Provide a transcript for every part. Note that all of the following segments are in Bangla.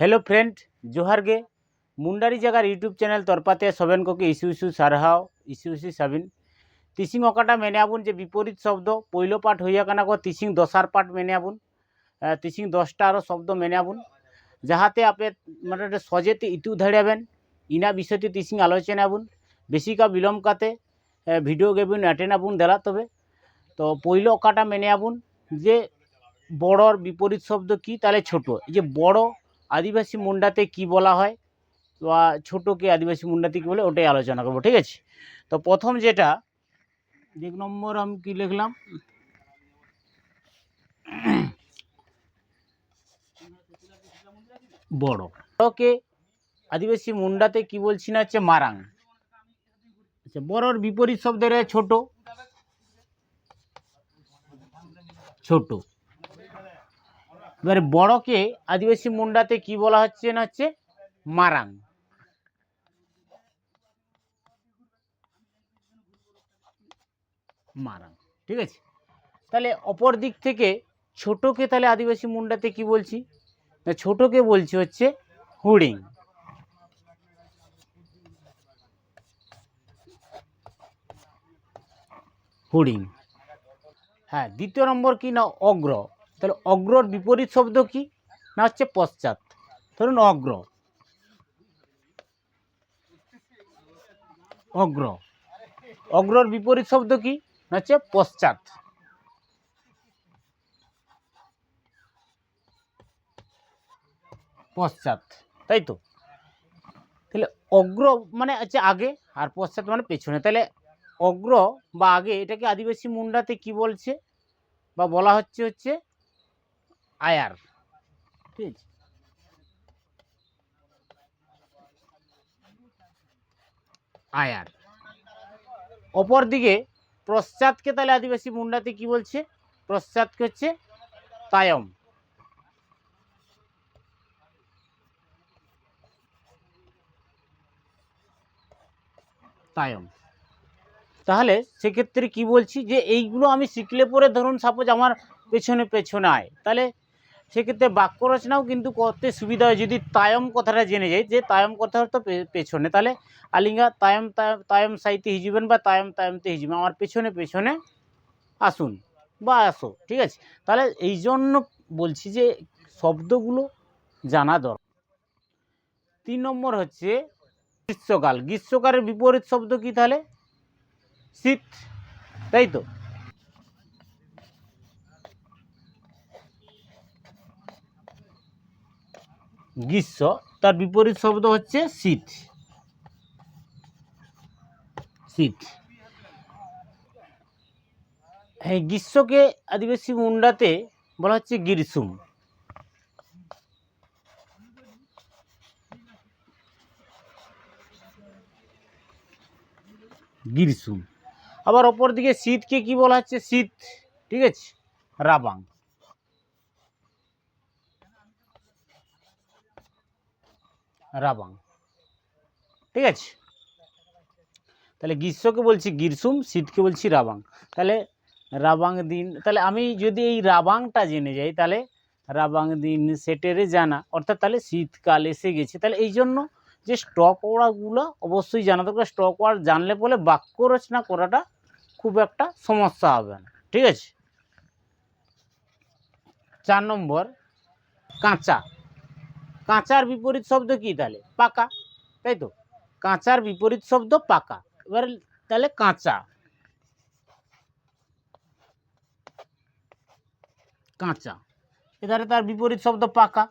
হেল্ল' ফ্ৰেণ্ড জোহাৰগে মুণ্ডাৰী জাগাৰ ইউটিউব চেনেল তরপাতে সবেন কোকে ইস্যু ইস্যু সারহাও ইস্যু ইস্যু সাবিন তিসিং অকাটা মেনে আবুন যে বিপরীত শব্দ পৈল পাঠ হইয়া কানা তিসিং দশার পাঠ মেনে আবুন তিসিং দশটা আরও শব্দ মেনে আবুন যাহাতে আপে মানে সজেতে ইতু ধরাবেন ইনা বিষয়তে তিসিং আলোচনা আবুন বেশি বিলম্ব কাতে ভিডিও গেবিন অ্যাটেন আবুন দেলা তবে তো পৈল অকাটা মেনে আবুন যে বড়র বিপরীত শব্দ কি তাহলে ছোট এই যে বড় আদিবাসী মুন্ডাতে কি বলা হয়? বা ছোটোকে আদিবাসী মুন্ডাতে কী বলে ওটাই আলোচনা করব, ঠিক আছে? তো প্রথম যেটা এক নম্বর আমি কি লিখলাম? বড়। বড়কে আদিবাসী মুন্ডাতে কি বলছি না হচ্ছে মারাং। আচ্ছা বড়র বিপরীত শব্দ রয়ে ছোট। ছোট। এবারে বড়কে আদিবাসী মুন্ডাতে কি বলা হচ্ছে না হচ্ছে? মারাং। মারাং, ঠিক আছে? তাহলে অপর দিক থেকে ছোটকে তাহলে আদিবাসী মুন্ডাতে কি বলছি? না, ছোটকে বলছি হচ্ছে হুডিং। হুডিং। হ্যাঁ দ্বিতীয় নম্বর কি না অগ্র? তাহলে অগ্রর বিপরীত শব্দ কি? না হচ্ছে পশ্চাৎ। ধরুন অগ্র। অগ্র। অগ্রর বিপরীত শব্দ কি? না হচ্ছে পশ্চাৎ। পশ্চাৎ। তাই তো? তাহলে অগ্র মানে হচ্ছে আগে আর পশ্চাৎ মানে পেছনে। তাহলে অগ্র বা আগে এটাকে আদিবাসী মুন্ডাতে কি বলছে? বা বলা হচ্ছে হচ্ছে আয়ার। ঠিক আয়ার। অপরদিকে পশ্চাৎকে তাহলে আদিবাসী মুন্ডাতে কি বলছে? পশ্চাৎকে হচ্ছে তায়ম। তায়ম। তাহলে সেক্ষেত্রে কি বলছি যে এইগুলো আমি শিখলে পরে ধরুন সাপোজ আমার পেছনে পেছনে আয় তাহলে সেক্ষেত্রে বাক্য রচনাও কিন্তু করতে সুবিধা হয় যদি তায়ম কথাটা জেনে যাই। যে তায়ম কথা তো পেছনে। তাহলে আলিঙ্গা তায়ম তায়ম সাইতে হিজিবেন বা তায়ম, তায়মতে হিজিবেন। আমার পেছনে পেছনে আসুন বা আসো, ঠিক আছে? তাহলে এই জন্য বলছি যে শব্দগুলো জানা দরকার। তিন নম্বর হচ্ছে গ্রীষ্মকাল। গ্রীষ্মকালের বিপরীত শব্দ কি তাহলে? শীত। তাই তো? গ্রীষ্ম, তার বিপরীত শব্দ হচ্ছে শীত। শীত। হ্যাঁ গ্রীষ্মকে আদিবাসী মুন্ডাতে বলা হচ্ছে গ্রীষ্ম গ্রীষ্ম আবার অপর দিকে শীতকে কি বলা হচ্ছে? শীত, ঠিক আছে? রাবাং। রাবাং। ঠিক আছে? তাহলে গ্রীষ্মকে বলছি গ্রীষ্ম শীতকে বলছি রাবাং। তাহলে রাবাং দিন, তাহলে আমি যদি এই রাবাংটা জেনে যাই, তাহলে রাবাং দিন সেটেরে জানা, অর্থাৎ তাহলে শীতকাল এসে গেছে। তাহলে এই জন্য যে স্টক ওয়ার্ডগুলো অবশ্যই জানা দরকার স্টক ওয়ার্ড জানলে বলে বাক্য রচনা করাটা খুব একটা সমস্যা হবে না। ঠিক আছে? চার নম্বর, কাঁচা। কাঁচার বিপরীত শব্দ কি তাহলে? পাকা, তাই তো? কাঁচার বিপরীত শব্দ পাকা। এবারে তাহলে কাঁচা। কাঁচা। এবারে তার বিপরীত শব্দ পাকা।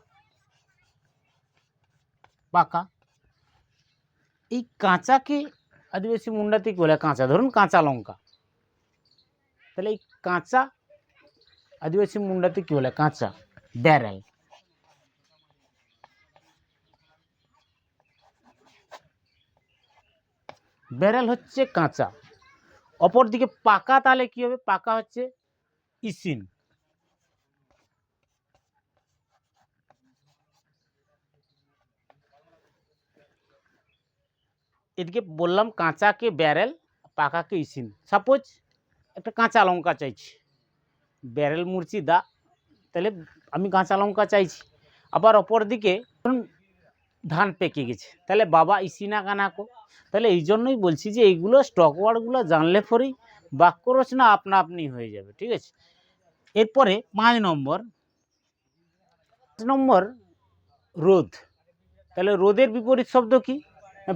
পাকা। এই কাঁচাকে আদিবাসী মুন্ডাতে কি বলে? কাঁচা। ধরুন কাঁচা লঙ্কা। তাহলে এই কাঁচা আদিবাসী মুন্ডাতে কি বলে? কাঁচা। ব্যারেল। ব্যারেল হচ্ছে কাঁচা। অপরদিকে পাকা তাহলে কি হবে? পাকা হচ্ছে ইসিন। এদিকে বললাম কাঁচাকে ব্যারেল, পাকাকে ইসিন। সাপোজ একটা কাঁচা লঙ্কা চাইছি। ব্যারেল মুরচি দা। তাহলে আমি কাঁচা লঙ্কা চাইছি। আবার অপরদিকে ধান পেকে গেছে। তাহলে বাবা ইসিনা কানাকো তাহলে এই জন্যই বলছি যে এইগুলো স্টক ওয়ার্ডগুলো জানলে পরেই বাক্য রচনা আপনা আপনি হয়ে যাবে, ঠিক আছে? এরপরে পাঁচ নম্বর পাঁচ নম্বর রোদ তাহলে রোদের বিপরীত শব্দ কি?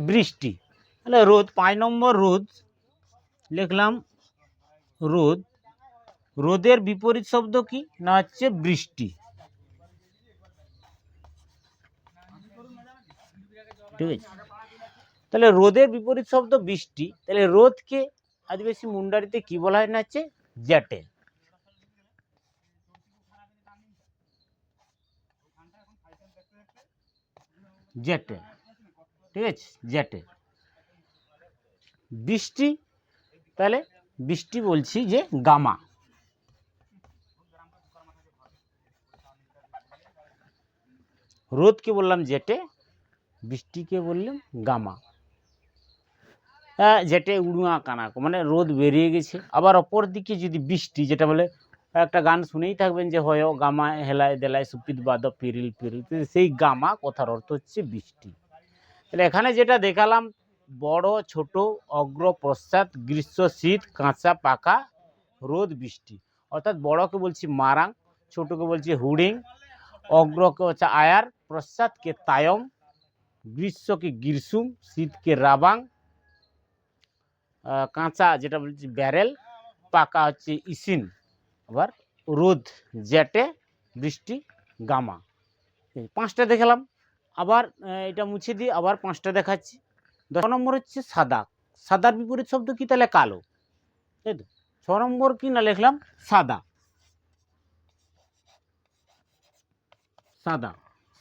বৃষ্টি। তাহলে রোদ পাঁচ নম্বর রোদ লিখলাম রোদ রোদের বিপরীত শব্দ কি? না হচ্ছে বৃষ্টি। ঠিক আছে? তাহলে রোদের বিপরীত শব্দ বৃষ্টি, তাহলে রোদকে আদিবাসী মুন্ডারিতে কি বলা হয় না হচ্ছে? জ্যাটে জ্যাটে ঠিক আছে? জ্যাটে বৃষ্টি, তাহলে বৃষ্টি বলছি যে গামা। রোদকে বললাম জেটে বৃষ্টিকে বললাম গামা। আহ, জেটে উড়ুয়া কানাকো মানে রোদ বেরিয়ে গেছে। আবার অপর দিকে যদি বৃষ্টি যেটা বলে একটা গান শুনেই থাকবেন যে হয় গামা হেলায় দেলায় সুপিত বাদ পিরিল পিরিল সেই গামা কথার অর্থ হচ্ছে বৃষ্টি। তাহলে এখানে যেটা দেখালাম বড় ছোট অগ্র পশ্চাৎ গ্রীষ্ম শীত কাঁচা পাকা রোদ বৃষ্টি। অর্থাৎ বড়কে বলছি মারাং ছোটকে বলছি হুডিং অগ্রকে হচ্ছে আয়ার পশ্চাৎকে তায়ং গ্রীষ্মকে গ্রীষ্ম শীতকে রাবাং কাঁচা যেটা বলছি, ব্যারেল, পাকা হচ্ছে ইসিন, আবার রোদ জ্যাটে, বৃষ্টি, গামা। পাঁচটা দেখালাম, আবার এটা মুছে দিয়ে আবার পাঁচটা দেখাচ্ছি। দশ নম্বর হচ্ছে সাদা। সাদার বিপরীত শব্দ কি তাহলে? কালো। তাই তো, ছ নম্বর কি না লিখলাম? সাদা। সাদা।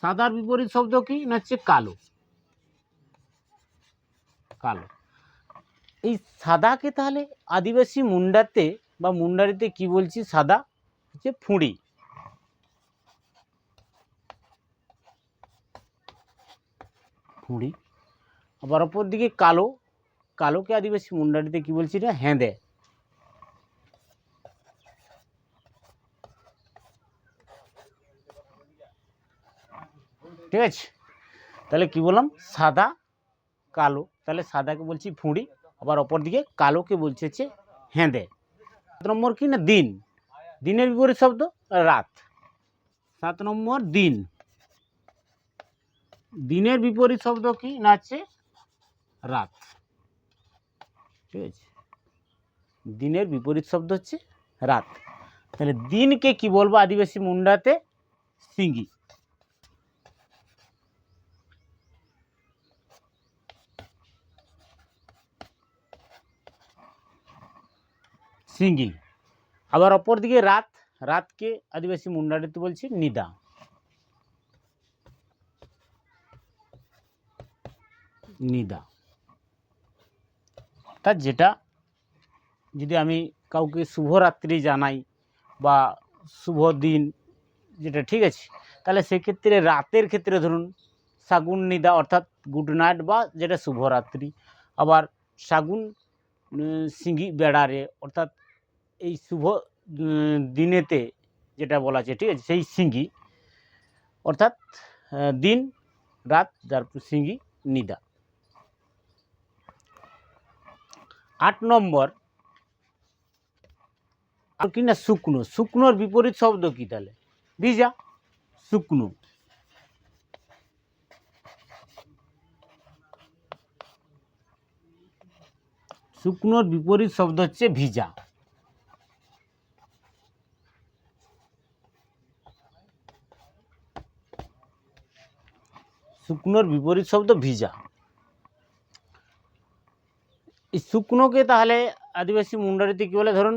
সাদার বিপরীত শব্দ কি? না হচ্ছে কালো। কালো। এই সাদাকে তাহলে আদিবাসী মুন্ডাতে বা মুন্ডারিতে কি বলছি? সাদা হচ্ছে ফুঁড়ি। ফুঁড়ি। আবার অপর দিকে কালো। কালোকে আদিবাসী মুন্ডারিতে কি বলছি না হেঁদে। ঠিক আছে? তাহলে কি বললাম? সাদা, কালো। তাহলে সাদাকে বলছি ফুঁড়ি। আবার অপর দিকে কালোকে বলছে হচ্ছে হেঁদে। সাত নম্বর কি না? দিন। দিনের বিপরীত শব্দ রাত। সাত নম্বর দিন। দিনের বিপরীত শব্দ কি না হচ্ছে রাত। ঠিক আছে। দিনের বিপরীত শব্দ হচ্ছে রাত। তাহলে দিনকে কি বলব? আদিবাসী মুন্ডাতে সিঙ্গি। সিঙ্গি। আবার অপর দিকে রাত, রাতকে আদিবাসী মুন্ডারিতে বলছি, নিদা। নিদা। অর্থাৎ যেটা যদি আমি কাউকে শুভরাত্রি জানাই বা শুভ দিন, যেটা ঠিক আছে, তাহলে সেক্ষেত্রে রাতের ক্ষেত্রে ধরুন শাগুন, নিদা, অর্থাৎ গুড নাইট বা যেটা শুভরাত্রি। আবার শাগুন সিঙ্গি, বেড়ারে, অর্থাৎ এই শুভ দিনেতে যেটা বলা আছে ঠিক আছে, সেই সিঙ্গি। অর্থাৎ দিন, রাত, যার সিঙ্গি, নিদা। আট নম্বর। আর কি না শুকনো? শুকনোর বিপরীত শব্দ কি তাহলে? ভিজা, শুকনো। শুকনোর বিপরীত শব্দ হচ্ছে ভিজা। শুকনোর বিপরীত শব্দ ভিজা। এই শুকনোকে তাহলে আদিবাসী মুন্ডারিতে কী বলে? ধরুন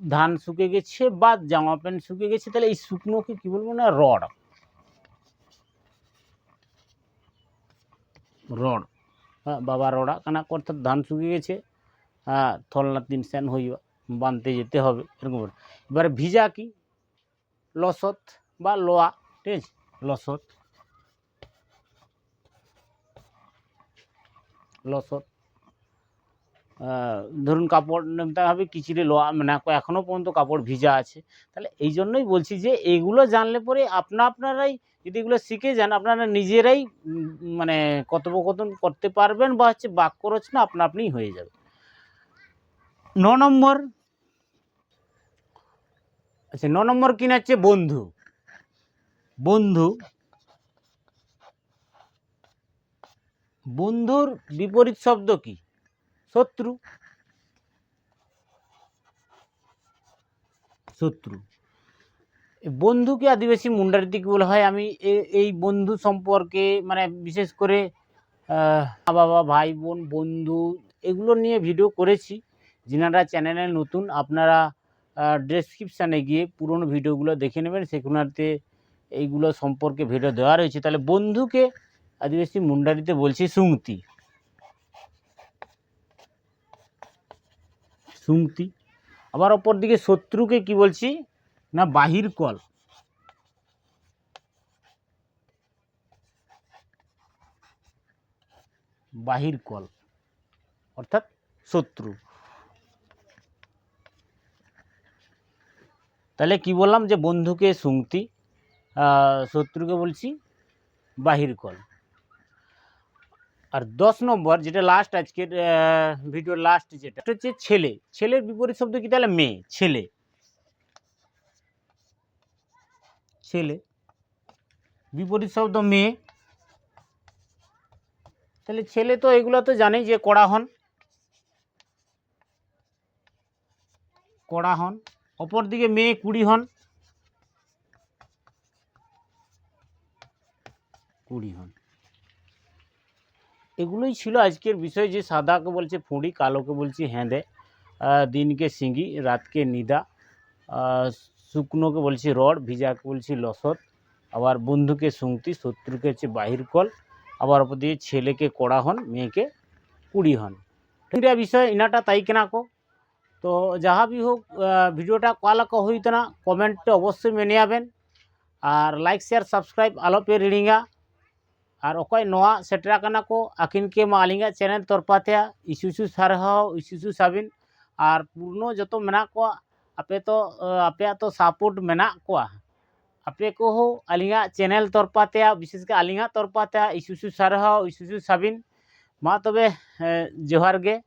ধান শুকে গেছে বা জামা প্যান্ট শুকে গেছে, তাহলে এই শুকনোকে কী বলব না? রড। রড। হ্যাঁ বাবা রডা, কেন? অর্থাৎ ধান শুকে গেছে হ্যাঁ থলনা তিন স্যান হইবা, বানতে যেতে হবে, এরকম। এবারে ভিজা কি? লসত বা লোয়া, ঠিক আছে? লসত। আহ, ধরুন কাপড় হবে কিচিরে লোয়া মানে এখনও পর্যন্ত কাপড় ভিজা আছে। তাহলে এই জন্যই বলছি যে এগুলো জানলে পরে আপনা আপনারাই যদি এগুলো শিখে যান আপনারা নিজেরাই মানে কথোপকথন করতে পারবেন বা হচ্ছে বাক্য রচনা আপনা আপনিই হয়ে যাবে। ন নম্বর আচ্ছা ন নম্বর কিনা হচ্ছে বন্ধু? বন্ধু বন্ধুর বিপরীত শব্দ কি? শত্রু। শত্রু। বন্ধুকে আদিবাসী মুন্ডারিতে কি বলা হয়। আমি এই বন্ধু সম্পর্কে মানে বিশেষ করে মা বাবা ভাই বোন বন্ধু এগুলো নিয়ে ভিডিও করেছি। যিনারা চ্যানেলে নতুন, আপনারা ডেসক্রিপশানে গিয়ে পুরনো ভিডিওগুলো দেখে নেবেন। সেখানেতে এইগুলো সম্পর্কে ভিডিও দেওয়া রয়েছে। তাহলে বন্ধুকে আদিবাসী মুন্ডারিতে বলছি সুংতি। সুংতি। আবার অপর দিকে শত্রুকে কি বলছি? না, বাহির কল। বাহির কল, অর্থাৎ শত্রু। তাহলে কি বললাম যে বন্ধুকে সুংতি শত্রুকে বলছি বাহির কল। আর দশ নম্বর, যেটা লাস্ট আজকের ভিডিওর লাস্ট যেটা হচ্ছে ছেলে। ছেলের বিপরীত শব্দ কি তাহলে? মেয়ে, ছেলে। ছেলে। বিপরীত শব্দ মেয়ে। তাহলে ছেলে তো এগুলো তো জানেই যে কড়া হন। কড়া হন। অপরদিকে মেয়ে কুড়ি হন। কুড়ি হন। এগুলোই ছিল আজকের বিষয় যে সাদাকে বলছে ফুঁড়ি, কালোকে বলছি হেঁদে দিনকে সিঙ্গি রাতকে নিদা শুকনোকে বলছি রড, ভিজাকে বলছি লসত আবার বন্ধুকে সুংতি শত্রুকে হচ্ছে বাহির কল আবার অপর দিকে ছেলেকে কড়া হন মেয়েকে কুড়ি হন এটা বিষয়, ইনাটা তাই কেনা কো? তো যাহা বি হোক ভিডিওটা কালাক হইতো না, কমেন্টে অবশ্যই মেনে যাবেন আর লাইক শেয়ার সাবস্ক্রাইব আলো পে और अकय ना सेटेना को अखिन के अली चैनल तरफा थे इसुसु सारहासु साबिन और पूर्ण जो तो मना को आपे तो आपे तो सपोर्ट मना को आपे को अली चैनल तरफा थे विशेषक अली तरफा थे इसुसु सारहासु साबिन माँ तब जोहार गे